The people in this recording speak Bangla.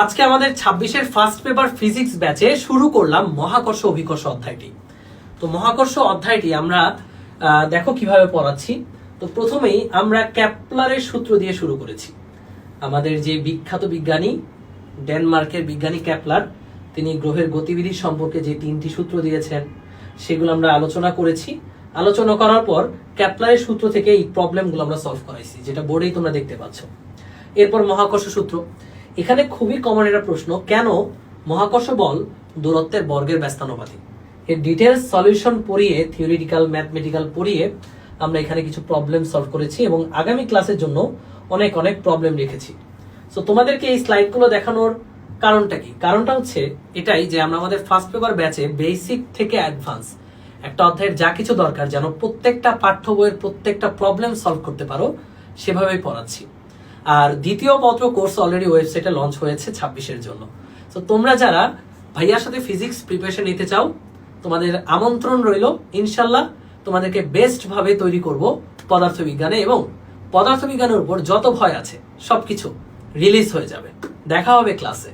আজকে আমাদের ছাব্বিশের ফার্স্ট পেপার ফিজিক্স ব্যাচে শুরু করলাম মহাকর্ষ অভিকর্ষ অধ্যায়টি। তো মহাকর্ষ অধ্যায়টি আমরা দেখো কীভাবে পড়াচ্ছি। তো প্রথমেই আমরা ক্যাপলারের সূত্র দিয়ে শুরু করেছি। আমাদের যে বিখ্যাত বিজ্ঞানী, ডেনমার্কের বিজ্ঞানী ক্যাপলার, তিনি গ্রহের গতিবিধি সম্পর্কে যে তিনটি সূত্র দিয়েছেন, সেগুলো আমরা আলোচনা করেছি। আলোচনা করার পর ক্যাপলারের সূত্র থেকে এই প্রবলেমগুলো আমরা সলভ করাইছি, যেটা বোর্ডেই তোমরা দেখতে পাচ্ছ। এরপর মহাকর্ষ সূত্র। এখানে খুবই কমন একটা প্রশ্ন, কেন মহাকর্ষ বল দূরত্বের বর্গের ব্যস্তানুপাতিক? এর ডিটেলস সলিউশন পড়িয়ে থিওরিটিক্যাল ম্যাথমেটিক্যাল পড়িয়ে আমরা এখানে কিছু প্রবলেম সলভ করেছি এবং আগামী ক্লাসের জন্য অনেক অনেক প্রবলেম রেখেছি। সো তোমাদেরকে এই স্লাইডগুলো দেখানোর কারণটা কি? কারণটা হচ্ছে এটাই যে আমরা আমাদের ফার্স্ট পেপার ব্যাচে বেসিক থেকে অ্যাডভান্স একটা অধ্যায়ের যা কিছু দরকার যেন প্রত্যেকটা পাঠ্য বইয়ের প্রত্যেকটা প্রবলেম সলভ করতে পারো, সেভাবেই পড়াচ্ছি। আর দ্বিতীয় পত্র কোর্স অলরেডি ওয়েবসাইটে লঞ্চ হয়েছে ছাব্বিশের জন্য। তো তোমরা যারা ভাইয়ার সাথে ফিজিক্স প্রিপারেশন নিতে চাও, তোমাদের আমন্ত্রণ রইল, ইনশাল্লাহ তোমাদেরকে বেস্ট ভাবে তৈরি করব পদার্থবিজ্ঞানে এবং পদার্থবিজ্ঞানের উপর যত ভয় আছে, সবকিছু রিলিজ হয়ে যাবে। দেখা হবে ক্লাসে